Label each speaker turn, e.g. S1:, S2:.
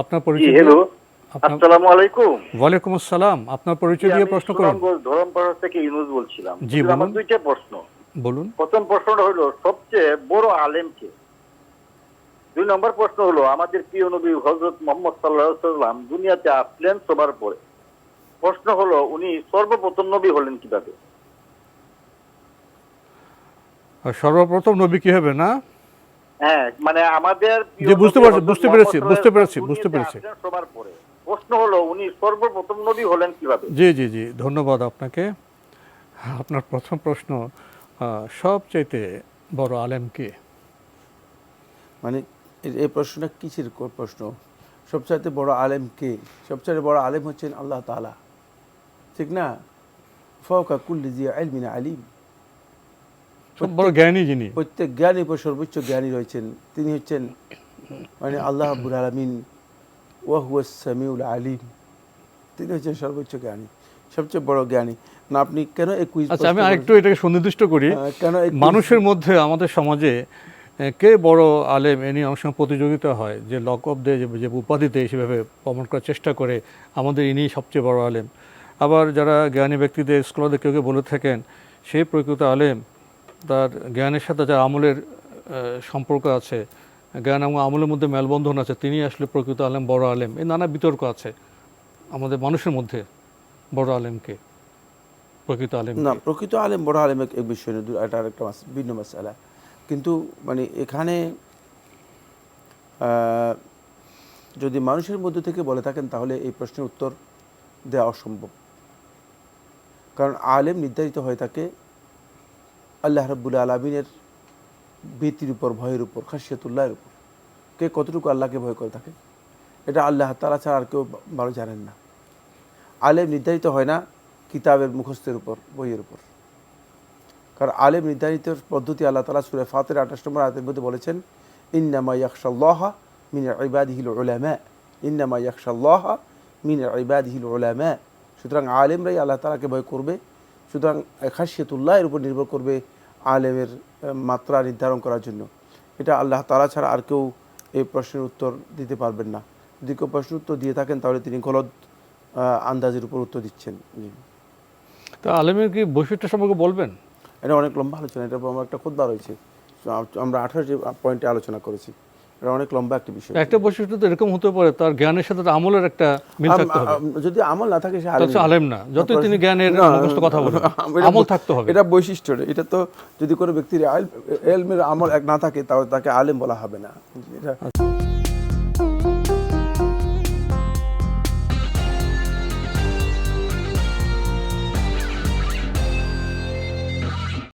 S1: আপনার পরিচয়
S2: হ্যালো আসসালামু আলাইকুম।
S1: ওয়ালাইকুম আসসালাম। আপনার পরিচয় দিয়ে প্রশ্ন করুন।
S2: ধরমপাড়া থেকে ইউনুস বলছিলাম।
S1: জি,
S2: আমার দুইটা প্রশ্ন।
S1: বলুন।
S2: প্রথম প্রশ্নটা হলো সবচেয়ে বড় আলেমকে। দুই নম্বর প্রশ্ন হলো আমাদের প্রিয় নবী হজরত মোহাম্মদ সাল্লাহ সাল্লাম দুনিয়াতে আসলেন সবার পরে। প্রশ্ন হলো উনি সর্বপ্রথম নবী হলেন কীভাবে?
S1: সর্বপ্রথম নবী কি হবে না?
S2: হ্যাঁ মানে আমাদের
S1: জি, বুঝতে পারছি, বুঝতে পেরেছি, বুঝতে পেরেছি, বুঝতে পেরেছি।
S2: সবার পরে। প্রশ্ন হলো উনি সর্বপ্রথম নবী হলেন কীভাবে?
S1: জি জি জি ধন্যবাদ আপনাকে। আপনার প্রথম প্রশ্ন সবচাইতে বড় আলেম কে?
S3: মানে এই প্রশ্নটা কিসের প্রশ্ন? সবচাইতে বড় আলেম কে? সবচাইতে বড় আলেম হচ্ছেন আল্লাহ তাআলা। ঠিক না? ফওকা কুল্লি জিয়া আলমিনা আলিম।
S1: সব বড় জ্ঞানী যিনি।
S3: প্রত্যেক জ্ঞানী উপর সর্বোচ্চ জ্ঞানী রয়েছেন। তিনি হচ্ছেন মানে আল্লাহ আব্বুল আলমিন ওয়াহুয়াস সামিউল আলিম। তিনি হচ্ছেন সর্বোচ্চ জ্ঞানী সবচেয়ে বড় জ্ঞানী। না আপনি কেন কুইজ
S1: আচ্ছা আমি আরেকটু এটাকে সুনির্দিষ্ট করি।
S3: কেন এই
S1: মানুষের মধ্যে আমাদের সমাজে কে বড় আলেম এ নিয়ে অনেক সময় প্রতিযোগিতা হয়। যে লকব দেয় যে যে উপাধি দেয় সেভাবে প্রমাণ করার চেষ্টা করে আমাদের ইনি সবচেয়ে বড় আলেম। আবার যারা জ্ঞানী ব্যক্তিদের স্কলারদের কেউ কেউ বলে থাকেন সেই প্রকৃত আলেম। তার জ্ঞানের সাথে যার আমলের সম্পর্ক আছে, জ্ঞান এবং আমলের মধ্যে মেলবন্ধন আছে, তিনি আসলে প্রকৃত আলেম, বড় আলেম। এই নানা বিতর্ক আছে আমাদের মানুষের মধ্যে, বড় আলেমকে, প্রকৃত আলেম
S3: না, প্রকৃত আলেম, বড় আলেম এক বিষয় নয় এটা আরেকটা ভিন্ন মাসালা। কিন্তু মানে এখানে যদি মানুষের মধ্যে থেকে বলে থাকেন, তাহলে এই প্রশ্নের উত্তর দেওয়া অসম্ভব। কারণ আলেম নির্ধারিত হয়ে থাকে আল্লাহ রব্বুল আলমিনের ভীতির উপর, ভয়ের উপর, খাসিয়াতুল্লাহের উপর। কে কতটুকু আল্লাহকে ভয় করে থাকে? এটা আল্লাহ তালা ছাড়া আর কেউ ভালো জানেন না। আলেম নির্ধারিত হয় না কিতাবের মুখস্থের উপর, বইয়ের উপর। কারণ আলেম নির্ধারিত পদ্ধতি আল্লাহ তালা সুরে ফাতের আঠাশ নম্বর আয়াতের মধ্যে বলেছেন, ইন্নামা ইয়াকশাল্লাহ মিন ইবাদিহিল উলামা। ইন্নামা ইয়াকশাল্লাহ মিন ইবাদিহিল উলামা। সুতরাং আলেমরাই আল্লাহ তালাকে ভয় করবে সুতরাং খাসিয়তুল্লাহ এর উপর নির্ভর করবে আলেমের মাত্রা নির্ধারণ করার জন্য। এটা আল্লাহ তালা ছাড়া আর কেউ এই প্রশ্নের উত্তর দিতে পারবেন না। যদি কেউ প্রশ্নের উত্তর দিয়ে থাকেন তাহলে তিনি গলদ আন্দাজের উপর উত্তর দিচ্ছেন। জি।
S1: তা আলেমের কি বৈশিষ্ট্য সম্পর্কে বলবেন?
S3: এটা অনেক লম্বা আলোচনা এটা আমার একটা খুদ্া রয়েছে। আমরা আঠারোটি পয়েন্টে আলোচনা করেছি। এটা অনেক লম্বা একটা বিষয়।
S1: একটা বৈশিষ্ট্য তো এরকম হতে পারে তার জ্ঞানের সাথে আমলের একটা মিল থাকতে হবে।
S3: যদি আমল না থাকে সে
S1: আলেম না। যতই তিনি জ্ঞানের মুখস্থ কথা বলেন আমল থাকতে হবে।
S3: এটা বৈশিষ্ট্য। এটা তো যদি কোনো ব্যক্তির এলমের আমল এক না থাকে তাহলে তাকে আলেম বলা হবে না। এটা